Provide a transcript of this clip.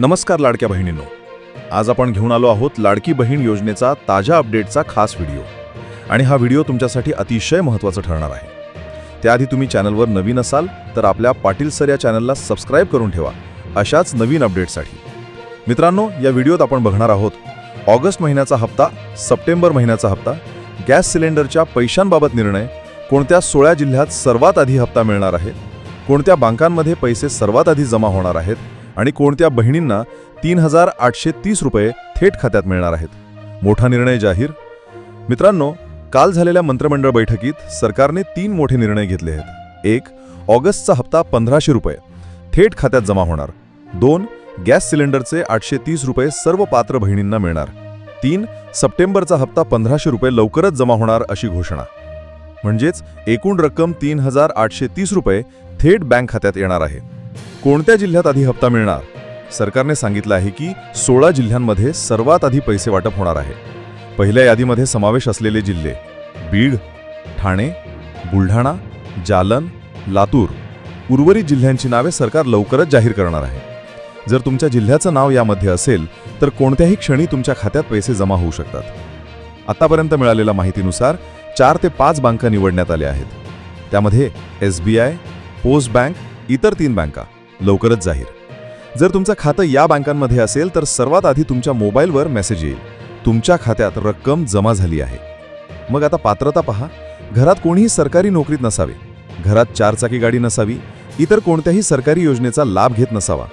नमस्कार लाडक्या बहिणींनो. आज आपण घेऊन आलो आहोत लाडकी बहीण योजनेचा ताज्या अपडेटचा खास व्हिडिओ. आणि हा व्हिडिओ तुमच्यासाठी अतिशय महत्त्वाचा ठरणार आहे. त्याआधी तुम्ही चॅनलवर नवीन असाल तर आपल्या पाटील सर या चॅनलला सबस्क्राईब करून ठेवा अशाच नवीन अपडेटसाठी. मित्रांनो या व्हिडिओत आपण बघणार आहोत ऑगस्ट महिन्याचा हप्ता सप्टेंबर महिन्याचा हप्ता गॅस सिलेंडरच्या पैशांबाबत निर्णय कोणत्या सोळा जिल्ह्यात सर्वात आधी हप्ता मिळणार आहे कोणत्या बँकांमध्ये पैसे सर्वात आधी जमा होणार आहेत आणि कोणत्या बहिणींना तीन हजार आठशे तीस रुपये थेट खात्यात मिळणार आहेत. मोठा निर्णय जाहीर. मित्रांनो काल झालेल्या मंत्रिमंडळ बैठकीत सरकारने तीन मोठे निर्णय घेतले आहेत. एक ऑगस्टचा हप्ता पंधराशे रुपये थेट खात्यात जमा होणार. दोन गॅस सिलेंडरचे आठशे तीस रुपये सर्व पात्र बहिणींना मिळणार. तीन सप्टेंबरचा हप्ता पंधराशे रुपये लवकरच जमा होणार अशी घोषणा. म्हणजेच एकूण रक्कम तीन हजार आठशे तीस रुपये थेट बँक खात्यात येणार आहे. कोणत्या जिल्ह्यात आधी हप्ता मिळणार? सरकारने सांगितलं आहे की सोळा जिल्ह्यांमध्ये सर्वात आधी पैसे वाटप होणार आहे. पहिल्या यादीमध्ये समावेश असलेले जिल्हे बीड ठाणे बुलढाणा जालन लातूर. उर्वरित जिल्ह्यांची नावे सरकार लवकरच जाहीर करणार आहे. जर तुमच्या जिल्ह्याचं नाव यामध्ये असेल तर कोणत्याही क्षणी तुमच्या खात्यात पैसे जमा होऊ शकतात. आतापर्यंत मिळालेल्या माहितीनुसार चार ते पाच बँका निवडण्यात आल्या आहेत. त्यामध्ये S B I post bank इतर तीन बँका. लवकरच जाहीर. जर तुमचं खातं या बँकांमध्ये असेल तर सर्वात आधी तुमच्या मोबाईलवर मेसेज येईल. तुमच्या खात्यात रक्कम जमा झाली आहे. मग आता पात्रता पहा. घरात कोणीही सरकारी नोकरीत नसावे. घरात चारचाकी गाडी नसावी. इतर कोणत्याही सरकारी योजनेचा लाभ घेत नसावा.